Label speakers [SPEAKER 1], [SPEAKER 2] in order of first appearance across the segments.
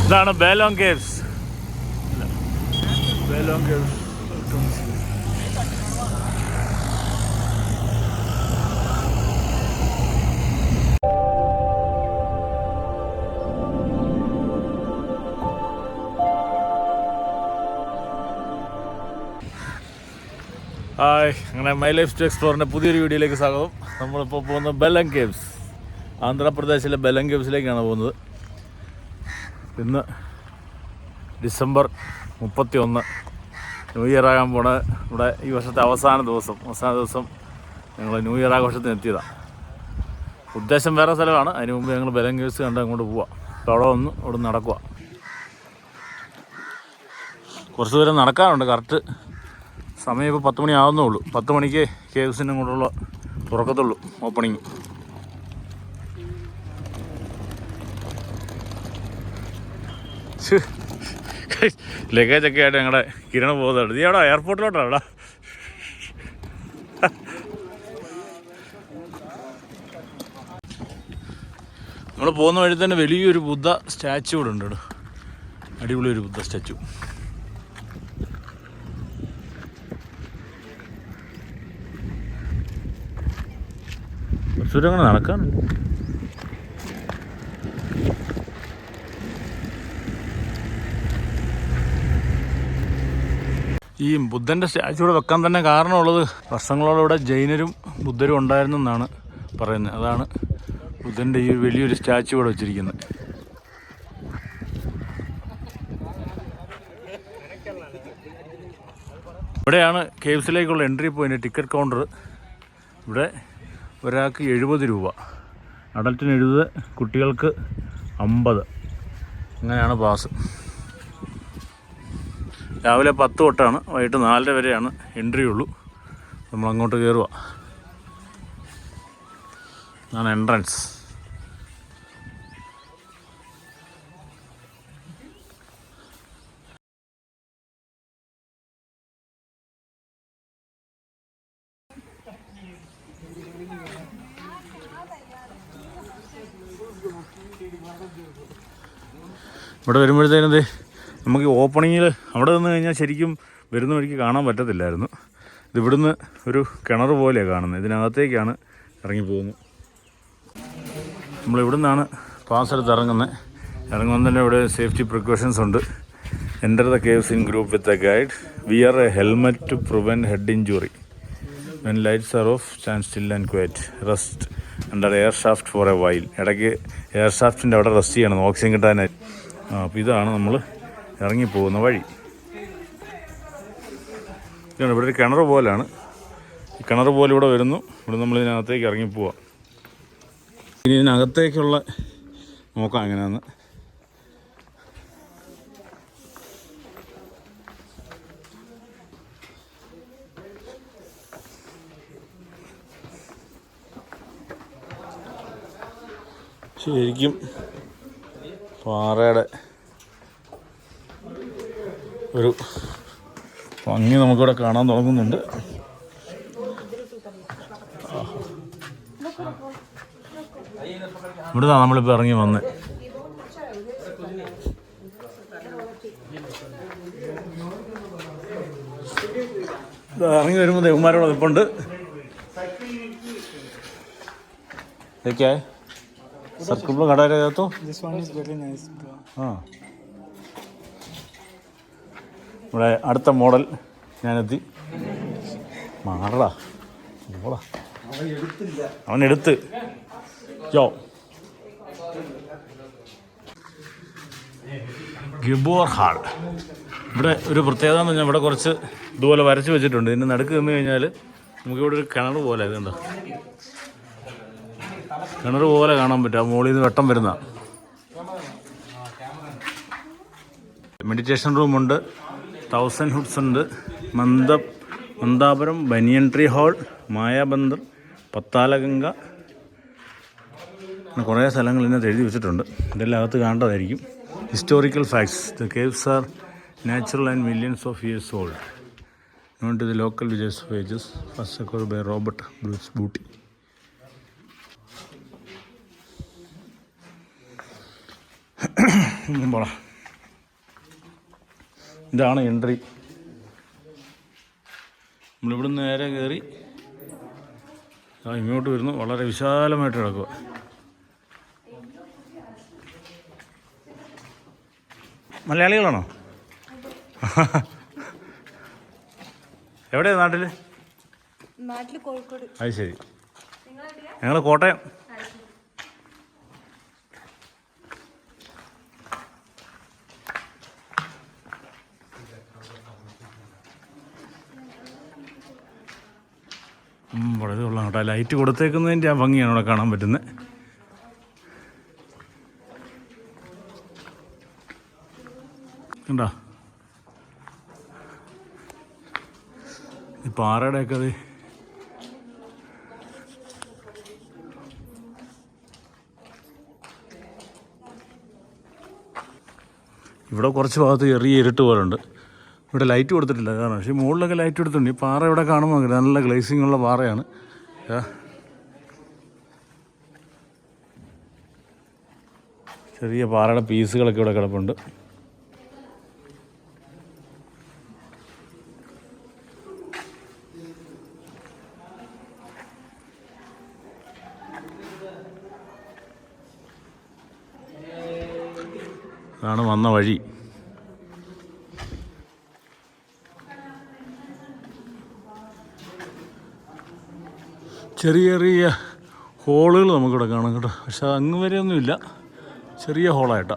[SPEAKER 1] ഇതാണ് Belum caves Belum caves hi അങ്ങനെ my life to എക്സ്പ്ലോറിന്റെ പുതിയൊരു വീഡിയോയിലേക്ക് സ്വാഗതം. നമ്മളിപ്പോൾ പോകുന്നത് ബെല്ലം കേവ്സ് ആന്ധ്രാപ്രദേശിലെ ബെല്ലം കേവ്സിലേക്കാണ് പോകുന്നത്. ഇന്ന് ഡിസംബർ മുപ്പത്തി ഒന്ന് ന്യൂ ഇയർ ആകാൻ പോണ ഇവിടെ ഈ വർഷത്തെ അവസാന ദിവസം. അവസാന ദിവസം ഞങ്ങൾ ന്യൂ ഇയർ ആഘോഷത്തിന് എത്തിയതാണ് ഉദ്ദേശം വേറെ സ്ഥലമാണ് അതിന് മുമ്പ് ഞങ്ങൾ ബെല്ലം കേവ്സ് കണ്ട് അങ്ങോട്ട് പോവാം. അപ്പോൾ അവിടെ ഒന്ന് അവിടെ നടക്കുക കുറച്ച് ദൂരം നടക്കാറുണ്ട് കറക്റ്റ് സമയം ഇപ്പോൾ പത്ത് മണി ആവുന്നേ ഉള്ളൂ പത്ത് മണിക്ക് കെ കേവ്സിനും കൂടെയുള്ള തുറക്കത്തുള്ളൂ ഓപ്പണിങ് ലഗേജ് ഒക്കെ ആയിട്ട് ഞങ്ങളുടെ കിരണ പോകുന്നുണ്ട് നീ എവിടെ? എയർപോർട്ടിലോട്ടാണ് നമ്മൾ പോകുന്ന വഴി തന്നെ വലിയൊരു ബുദ്ധ സ്റ്റാച്ചു ഇവിടെ ഉണ്ട്. അടിപൊളി ഒരു ബുദ്ധ സ്റ്റാച്ചു കുറച്ചുകൂടെ അങ്ങനെ നടക്കാനുണ്ട് ഈ ബുദ്ധന്റെ സ്റ്റാച്ചു വെക്കാൻ തന്നെ കാരണമുള്ളത് വർഷങ്ങളോളം ഇവിടെ ജൈനരും ബുദ്ധരും ഉണ്ടായിരുന്നു എന്നാണ് പറയുന്നത്. അതാണ് ബുദ്ധന്റെ ഈ വലിയൊരു സ്റ്റാച്ചു ഇവിടെ വെച്ചിരിക്കുന്നത്. ഇവിടെയാണ് കേവ്സിലേക്കുള്ള എൻട്രി പോയിന്റ് ടിക്കറ്റ് കൗണ്ടർ. ഇവിടെ ഒരാൾക്ക് എഴുപത് രൂപ അഡൽറ്റിന് എഴുപത് കുട്ടികൾക്ക് അമ്പത്. അങ്ങനെയാണ് പാസ് രാവിലെ പത്ത് തൊട്ടാണ് വൈകിട്ട് നാലര വരെയാണ് എൻട്രി ഉള്ളൂ. നമ്മൾ അങ്ങോട്ട് കയറുക അതാണ് എൻട്രൻസ് ഇവിടെ വരുമ്പോഴത്തേനും നമുക്ക് നമുക്ക് ഓപ്പണിങ്ങിൽ അവിടെ നിന്ന് കഴിഞ്ഞാൽ ശരിക്കും വരുന്ന വഴിക്ക് കാണാൻ പറ്റത്തില്ലായിരുന്നു. ഇത് ഒരു കിണർ പോലെയാണ് കാണുന്നത്. ഇതിനകത്തേക്കാണ് ഇറങ്ങിപ്പോകുന്നത് നമ്മൾ ഇവിടുന്നാണ് പാസ് ഇറങ്ങുന്നത്. ഇറങ്ങുമ്പോൾ തന്നെ ഇവിടെ സേഫ്റ്റി പ്രിക്കോഷൻസ് ഉണ്ട്. Enter the caves in group with a guide we are a helmet to prevent head injury when lights are off stand still and quiet rest under air shaft for a while ഇടയ്ക്ക് air ഷാഫ്റ്റിന്റെ അവിടെ rest ചെയ്യണം. Oxygen കിട്ടാനായി അപ്പോൾ ഇതാണ് നമ്മൾ ഇറങ്ങിപ്പോകുന്ന വഴി. ഇതാണ് ഇവിടെ ഒരു കിണർ പോലാണ്. ഈ കിണർ പോലെ ഇവിടെ വരുന്നു. ഇവിടെ നമ്മൾ ഇതിനകത്തേക്ക് ഇറങ്ങിപ്പോവാം. ഇനി ഇതിനകത്തേക്കുള്ള നോക്കാം അങ്ങനെയാന്ന് ശരിക്കും പാറയുടെ ഒരു ഭംഗി നമുക്കിവിടെ കാണാൻ തുടങ്ങുന്നുണ്ട്. ഇവിടുന്നാണ് നമ്മളിപ്പോൾ ഇറങ്ങി വന്ന്. ഇറങ്ങി വരുമ്പോൾ ദേവന്മാരോട് നിൽപ്പുണ്ട് ഇതൊക്കെയാ സർക്കിൾ കട രകത്തോ
[SPEAKER 2] This one is very nice. bro.
[SPEAKER 1] ആ ഇവിടെ അടുത്ത മോഡൽ ഞാനെത്തി. മാറടാ. പോടാ അവൻ എടുത്ത്. യോ ഗിബോർ ഹാൾ. ഇവിടെ ഒരു പ്രത്യേകത എന്ന് പറഞ്ഞാൽ ഇവിടെ കുറച്ച് ഇതുപോലെ വരച്ച് വെച്ചിട്ടുണ്ട്. ഇതിന് നടുക്ക് നിന്ന് കഴിഞ്ഞാൽ നമുക്കിവിടെ ഒരു കിണർ പോലെ ഇതുണ്ടോ കിണർ പോലെ കാണാൻ പറ്റും. ആ മുകളിൽ നിന്ന് വെട്ടം വരുന്ന. മെഡിറ്റേഷൻ റൂമുണ്ട് തൗസൻഡ് ഹുഡ്സ് ഉണ്ട്. Manda Mandapuram banyan tree hall Mayabandar Patalaganga. കുറേ സ്ഥലങ്ങൾ ഇതിനകത്ത് എഴുതി വെച്ചിട്ടുണ്ട്. ഇതെല്ലാം അകത്ത് കാണേണ്ടതായിരിക്കും. Historical facts the caves are natural and millions of years old not the local villagers villages first by Robert Bruce Foote പറ ഇതാണ് എൻട്രി. നമ്മളിവിടുന്ന് നേരെ കയറി ഇങ്ങോട്ട് വരുന്നു. വളരെ വിശാലമായിട്ട് കിടക്കുക മലയാളികളാണോ?
[SPEAKER 3] എവിടെയാണ് കോഴിക്കോട്.
[SPEAKER 1] അത് ശരി. ഞങ്ങൾ കോട്ടയം. വളരെ കൊള്ളാം കേട്ടോ. ലൈറ്റ് കൊടുത്തേക്കുന്നതിന്റെ ആ ഭംഗിയാണ് ഇവിടെ കാണാൻ പറ്റുന്നത്. കണ്ടോ? ഈ പാറയുടെയൊക്കെ അത് ഇവിടെ കുറച്ച് ഭാഗത്ത് ചെറിയ ഇരുട്ട് പോലുണ്ട്. ഇവിടെ ലൈറ്റ് കൊടുത്തിട്ടില്ല. കാരണം പക്ഷേ മുകളിലൊക്കെ ലൈറ്റ് കൊടുത്തിട്ടുണ്ട്. ഈ പാറ ഇവിടെ കാണുമ്പോൾ. നല്ല ഗ്ലേസിംഗ് ഉള്ള പാറയാണ്. ചെറിയ പാറയുടെ പീസുകളൊക്കെ ഇവിടെ കിടപ്പുണ്ട്. അതാണ് വന്ന വഴി. ചെറിയ ചെറിയ ഹോളുകൾ നമുക്കിവിടെ കാണാം കേട്ടോ. പക്ഷെ അങ്ങ് വരെയൊന്നുമില്ല ചെറിയ ഹോളായിട്ടാ.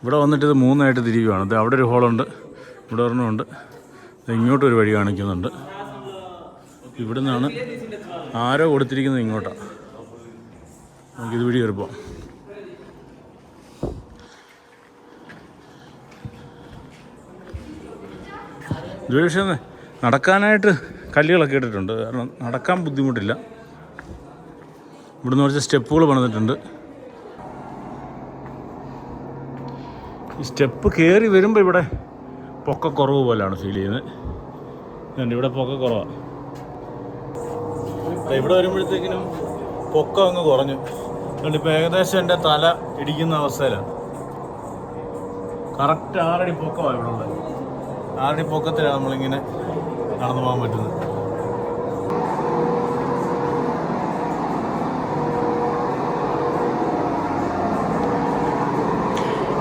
[SPEAKER 1] ഇവിടെ വന്നിട്ട് ഇത് മൂന്നായിട്ട് തിരിയുകയാണ് ഇത് അവിടെ ഒരു ഹോളുണ്ട്. ഇവിടെ ഒരെണ്ണമുണ്ട് ഇങ്ങോട്ടൊരു വഴി കാണിക്കുന്നുണ്ട്. ഇവിടെ നിന്നാണ് ആരോ കൊടുത്തിരിക്കുന്നത് ഇങ്ങോട്ടാണ് നമുക്കിത് വഴി കയറിപ്പോവാം ഇതൊരു പക്ഷേ നടക്കാനായിട്ട് കല്ലുകളൊക്കെ ഇട്ടിട്ടുണ്ട്. കാരണം നടക്കാൻ ബുദ്ധിമുട്ടില്ല. ഇവിടുന്ന് കുറച്ച് സ്റ്റെപ്പുകൾ പണിതിട്ടുണ്ട്. ഈ സ്റ്റെപ്പ് കയറി വരുമ്പോൾ ഇവിടെ പൊക്കക്കുറവ് പോലെയാണ് ഫീൽ ചെയ്യുന്നത്. ഇവിടെ പൊക്കക്കുറവാണ് ഇവിടെ വരുമ്പോഴത്തേക്കിനും പൊക്കം അങ്ങ് കുറഞ്ഞു. അതുകൊണ്ട് ഇപ്പോൾ ഏകദേശം എന്റെ തല ഇടിക്കുന്ന അവസ്ഥയിലാണ്. കറക്റ്റ് ആറടി പൊക്കമാണ് ഇവിടെ ഉള്ളത്. ആറടി പൊക്കത്തിലാണ് നമ്മളിങ്ങനെ നടന്നു പോകാൻ പറ്റുന്നത്?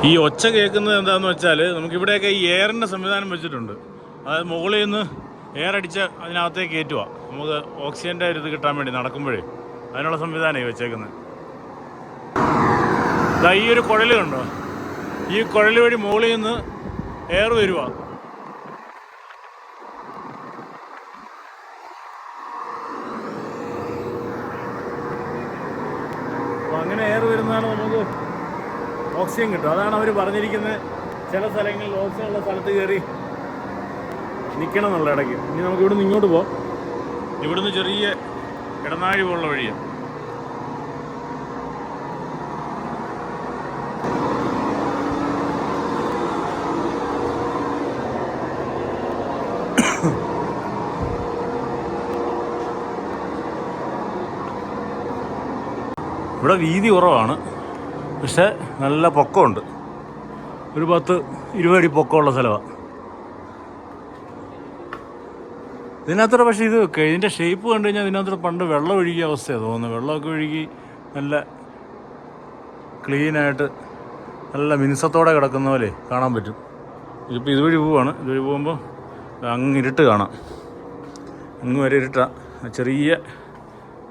[SPEAKER 1] ഈ ഒച്ച കേൾക്കുന്നത് എന്താണെന്ന് വെച്ചാൽ നമുക്കിവിടെയൊക്കെ ഈ എയറിന്റെ സംവിധാനം വെച്ചിട്ടുണ്ട്. അതായത് മുകളിൽ നിന്ന് എയർ അടിച്ച് അതിനകത്തേക്ക് കയറ്റുക നമുക്ക് ഓക്സിജന്റെ ഒരു ഇത് കിട്ടാൻ വേണ്ടി നടക്കുമ്പോഴേ അതിനുള്ള സംവിധാനമായി വെച്ചേക്കുന്നത് ഈ ഒരു കുഴൽ കണ്ടോ? ഈ കുഴൽ വഴി മുകളിൽ നിന്ന് എയർ വരുക അപ്പോൾ അങ്ങനെ എയർ വരുന്നതാണ് നമുക്ക് ഓക്സിജൻ കിട്ടും. അതാണ് അവർ പറഞ്ഞിരിക്കുന്നത് ചില സ്ഥലങ്ങളിൽ ഓക്സിജൻ ഉള്ള സ്ഥലത്ത് കയറി നിൽക്കണം എന്നുള്ള ഇടയ്ക്ക്. ഇനി നമുക്ക് ഇവിടുന്ന് ഇങ്ങോട്ട് പോകാം ഇവിടുന്ന് ചെറിയ ഇടനാഴി പോലുള്ള വഴിയാണ് ഇവിടെ വീതി കുറവാണ്. പക്ഷെ നല്ല പൊക്കമുണ്ട്. ഒരു പത്ത് ഇരുപത് പൊക്കമുള്ള സ്ഥലമാണ് ഇതിനകത്തൂടെ പക്ഷേ ഇത് ഇതിന്റെ ഷേപ്പ് കണ്ടു കഴിഞ്ഞാൽ ഇതിനകത്തോടെ പണ്ട് വെള്ളം ഒഴുകിയ അവസ്ഥയാണ് തോന്നുന്നത് വെള്ളമൊക്കെ ഒഴുകി നല്ല ക്ലീനായിട്ട് നല്ല മിനുസത്തോടെ കിടക്കുന്ന പോലെ കാണാൻ പറ്റും. ഇതിപ്പോൾ ഇതുവഴി പോവാണ്. ഇതുവഴി പോകുമ്പോൾ അങ്ങ് ഇരുട്ട് കാണാം. അങ്ങ് വരെ ഇരുട്ടാണ് ചെറിയ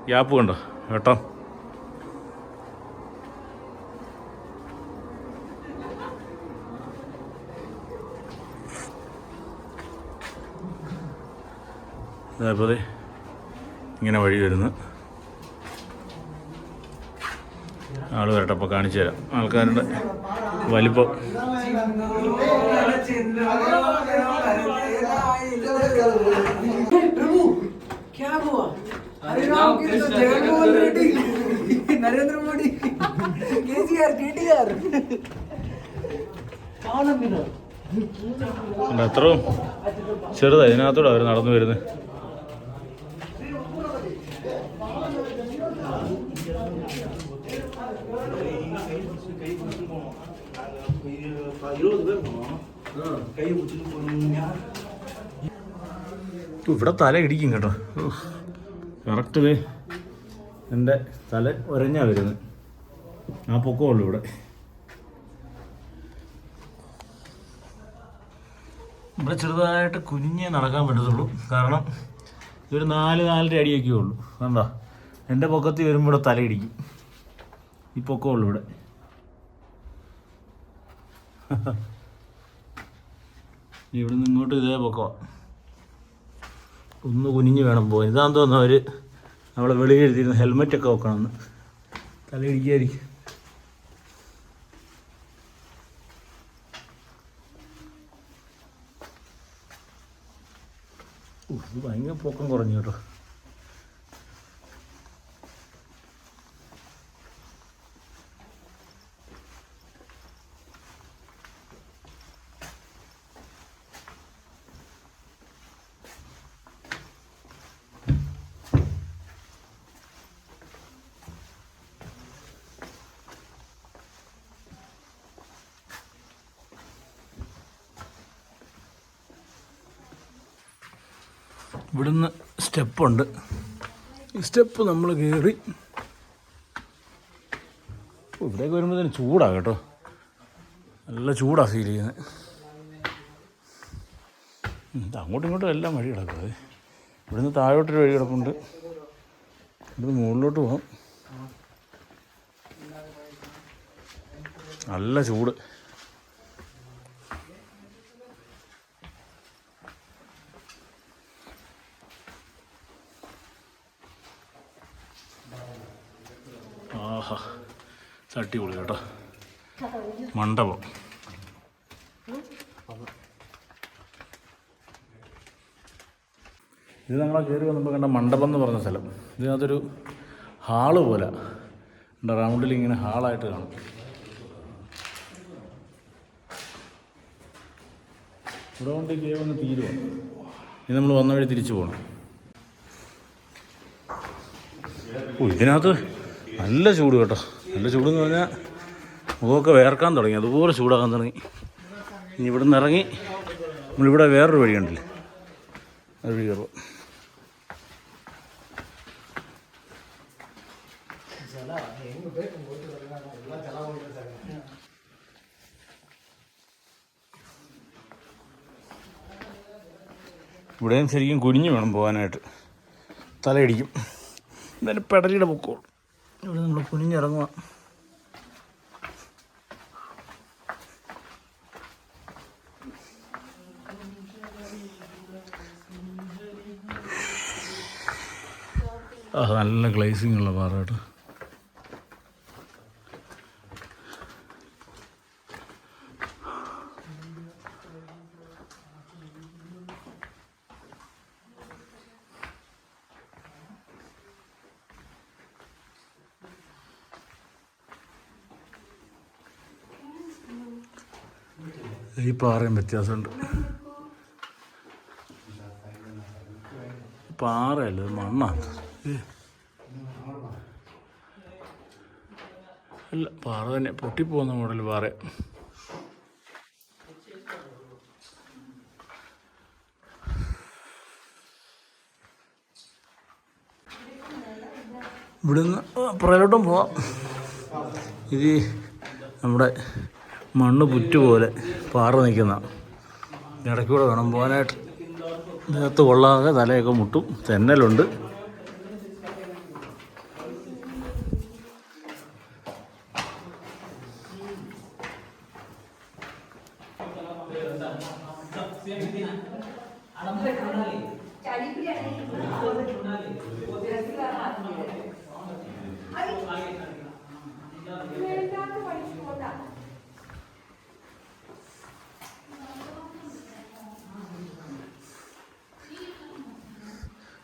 [SPEAKER 1] ഗ്യാപ്പ് കണ്ടോ? കേട്ടോ ഇതായപ്പോൾ ഇങ്ങനെ വഴി വരുന്നു. ആൾ വരട്ടെ അപ്പോൾ കാണിച്ചു തരാം. ആൾക്കാരുടെ വലിപ്പം. നരേന്ദ്രമോദി. കെ ജി അവർ നടന്നു വരുന്നത്. ഇവിടെ തല ഇടിക്കും കേട്ടോ. കറക്റ്റ് എന്റെ തല ഒരഞ്ഞാ വരുന്നത് ആ പൊക്കമുള്ളൂ ഇവിടെ. ഇവിടെ ചെറുതായിട്ട് കുഞ്ഞേ നടക്കാൻ പറ്റത്തുള്ളൂ. കാരണം ഇതൊരു നാല് നാലര അടിയൊക്കെ ഉള്ളൂ. എന്താ എന്റെ പൊക്കത്തിൽ വരുമ്പോൾ ഇവിടെ തലയിടിക്കും ഈ പൊക്കമുള്ളൂ ഇവിടെ. ഇവിടെ നിന്ന് ഇങ്ങോട്ട് ഇതേ പൊക്കോ. ഒന്ന് കുനിഞ്ഞ് വേണം പോകാൻ. ഇതാന്ന് തോന്നുന്നു അവർ നമ്മളെ വെളിയിൽ എഴുതിയിരുന്ന ഹെൽമെറ്റൊക്കെ വെക്കണമെന്ന്. തലയിടിക്കായിരിക്കും ഭയങ്കര പൊക്കം കുറഞ്ഞു കേട്ടോ. ഇവിടുന്ന് സ്റ്റെപ്പുണ്ട്. ഈ സ്റ്റെപ്പ് നമ്മൾ കയറി ഇവിടേക്ക് ഇവിടേക്ക് തന്നെ ചൂടാണ് കേട്ടോ. നല്ല ചൂടാണ് ഫീൽ ചെയ്യുന്നത് അങ്ങോട്ടും ഇങ്ങോട്ടും എല്ലാം വഴി കിടക്കുന്നത് ഇവിടുന്ന് താഴോട്ടൊരു വഴി കിടപ്പുണ്ട്. ഇവിടുന്ന് മുകളിലോട്ട് പോകാം നല്ല ചൂട് ആഹാ അടിപൊളി കേട്ടോ മണ്ഡപം. ഇത് നമ്മൾ കയറി വന്നപ്പോൾ കണ്ട മണ്ഡപം എന്ന് പറഞ്ഞ സ്ഥലം. ഇതിനകത്തൊരു ഹാൾ പോലെ. റൗണ്ടിൽ ഇങ്ങനെ ഹാളായിട്ട് കാണും. ഇവിടെ കൊണ്ട് ഈ വന്ന് തീരുവാണ് തീരുവാ? ഇനി നമ്മൾ വന്ന വഴി തിരിച്ചു പോകണം ഓ ഇതിനകത്ത് നല്ല ചൂട് കേട്ടോ. നല്ല ചൂടെന്ന് പറഞ്ഞാൽ മുഖമൊക്കെ വേർക്കാൻ തുടങ്ങി. അതുപോലെ ചൂടാകാൻ തുടങ്ങി. ഇനി ഇവിടെ നിന്ന് ഇറങ്ങി നമ്മളിവിടെ വേറൊരു വഴിയുണ്ടല്ലേ അത് വഴി കയറുക. ഇവിടെയും ശരിക്കും കുനിഞ്ഞു വേണം പോകാനായിട്ട്. തലയിടിക്കും. എന്തായാലും പെടലിയുടെ പൊക്കോളും. ഇവിടെ നമ്മൾ കുനിഞ്ഞിറങ്ങുക. നല്ല ഗ്ലേസിംഗ് ഉള്ള പാറ കേട്ടോ ഈ പാറയും വ്യത്യാസമുണ്ട് പാറയല്ല മണ്ണാണ്. അല്ല പാറ തന്നെ. പൊട്ടിപ്പോകുന്ന മോഡൽ പാറ. ഇവിടുന്ന് പുറയിലോട്ടും പോവാം. ഇത് നമ്മുടെ മണ്ണ് പുറ്റ് പോലെ പാറ നിൽക്കുന്ന. ഇടയ്ക്കൂടെ വേണം പോകാനായിട്ട്. ദേഹത്ത് കൊള്ളാതെ തലയൊക്കെ മുട്ടും. തെന്നലുണ്ട്.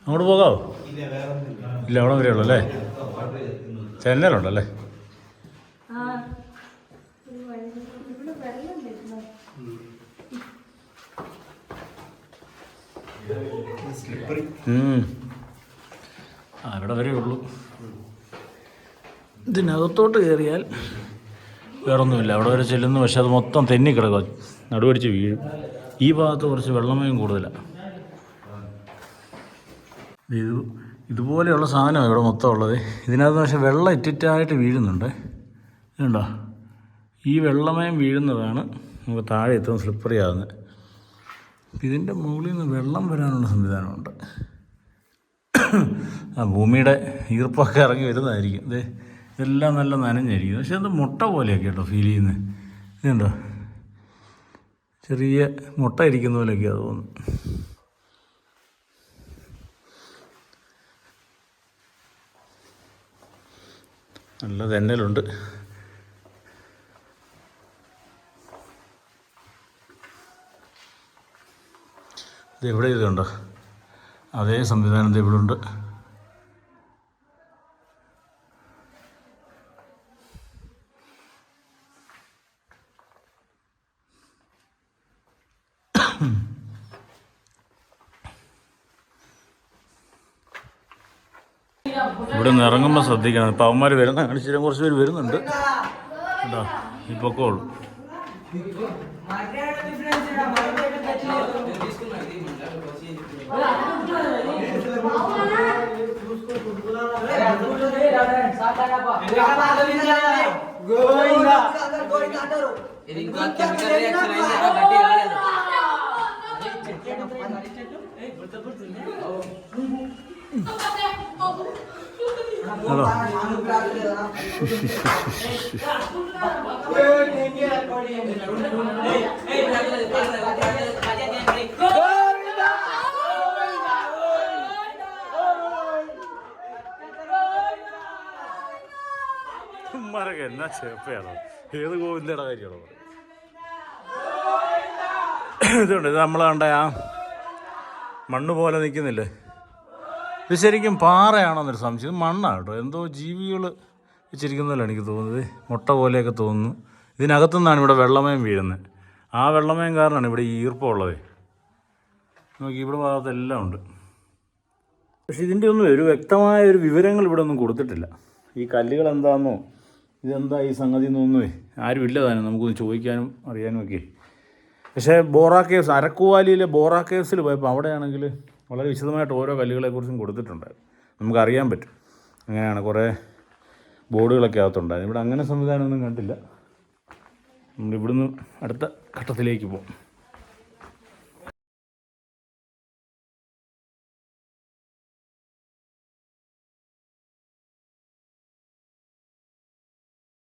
[SPEAKER 1] അങ്ങോട്ട് പോകാവോ? ഇല്ല അവിടെ വരെ ഉള്ളു അല്ലേ? ചെന്നൈയിലുണ്ടല്ലേ
[SPEAKER 3] ആ ഇവിടെ
[SPEAKER 1] വരെ ഉള്ളൂ. ഇതിനകത്തോട്ട് കയറിയാൽ വേറൊന്നുമില്ല. അവിടെ വരെ ചെല്ലുന്നു. പക്ഷെ അത് മൊത്തം തെന്നി കിടക്കുക നടുവടിച്ച് വീഴും. ഈ ഭാഗത്ത് കുറച്ച് വെള്ളമയം കൂടുതലാണ് ഇത് ഇതുപോലെയുള്ള സാധനമാണ് ഇവിടെ മൊത്തം ഉള്ളത് ഇതിനകത്ത് പക്ഷെ വെള്ളം ഇറ്റിറ്റായിട്ട് വീഴുന്നുണ്ട്. ഇതുണ്ടോ? ഈ വെള്ളമയം വീഴുന്നതാണ് നമുക്ക് താഴെ എത്തുന്ന സ്ലിപ്പറി ആകുന്നത് ഇതിന്റെ മുകളിൽ നിന്ന് വെള്ളം വരാനുള്ള സംവിധാനമുണ്ട്. ആ ഭൂമിയുടെ ഈർപ്പൊക്കെ ഇറങ്ങി വരുന്നതായിരിക്കും. ഇത് ഇതെല്ലാം നല്ല നനഞ്ഞായിരിക്കും പക്ഷെ അത് മുട്ട പോലെയൊക്കെ കേട്ടോ ഫീൽ ചെയ്യുന്നത് ഇതുണ്ടോ? ചെറിയ മുട്ട ഇരിക്കുന്ന പോലെയൊക്കെയാണ് തോന്നുന്നു. നല്ല തെന്നലുണ്ട് ഇത് എവിടെ ഇതുണ്ടോ അതേ സംവിധാനം ഇവിടെ ഉണ്ട് ഇവിടെ നിന്ന് ഇറങ്ങുമ്പോൾ ശ്രദ്ധിക്കണം. ഇപ്പം അവന്മാർ വരുന്ന ചില കുറച്ച് പേര് വരുന്നുണ്ട്. കേട്ടോ ഈ പൊക്കോളൂ ഹലോ ഉമ്മാരൊക്കെ എന്നാ ചേപ്പയാണോ? ഏത് ഗോവിന്ദയുടെ കാര്യമാണോ? ഇതുണ്ട് ഇത് നമ്മളാണ്ട ആ മണ്ണ് പോലെ നിൽക്കുന്നില്ലേ? ഇത് ശരിക്കും പാറയാണോന്നൊരു സംശയം. ഇത് മണ്ണാണ് കേട്ടോ. എന്തോ ജീവികൾ വെച്ചിരിക്കുന്നതല്ല എനിക്ക് തോന്നുന്നത്. മുട്ട പോലെയൊക്കെ തോന്നുന്നു. ഇതിനകത്തു നിന്നാണ് ഇവിടെ വെള്ളമയം വീഴുന്നത്. ആ വെള്ളമയം കാരണമാണ് ഇവിടെ ഈ ഈർപ്പമുള്ളത്. നോക്കി ഇവിടെ ഭാഗത്തെല്ലാം ഉണ്ട്. പക്ഷെ ഇതിന്റെ ഒന്നും ഒരു വ്യക്തമായ ഒരു വിവരങ്ങൾ ഇവിടെ ഒന്നും കൊടുത്തിട്ടില്ല. ഈ കല്ലുകൾ എന്താണെന്നോ ഇതെന്താ ഈ സംഗതി എന്നൊന്നുമേ ആരും ഇല്ല തന്നെ നമുക്കൊന്ന് ചോദിക്കാനും അറിയാനും ഒക്കെ പക്ഷേ ബോറാ കേവ്സ് അരക്കുവാലിയിലെ ബോറാ കേവ്സിൽ പോയപ്പോൾ അവിടെയാണെങ്കിൽ വളരെ വിശദമായിട്ട് ഓരോ കല്ലുകളെക്കുറിച്ചും കൊടുത്തിട്ടുണ്ട്. നമുക്കറിയാൻ പറ്റും. അങ്ങനെയാണ് കുറേ ബോർഡുകളൊക്കെ അകത്തുണ്ടായിരുന്നു ഇവിടെ അങ്ങനെ സംവിധാനമൊന്നും കണ്ടില്ല. നമ്മൾ ഇവിടുന്ന് അടുത്ത ഘട്ടത്തിലേക്ക് പോകും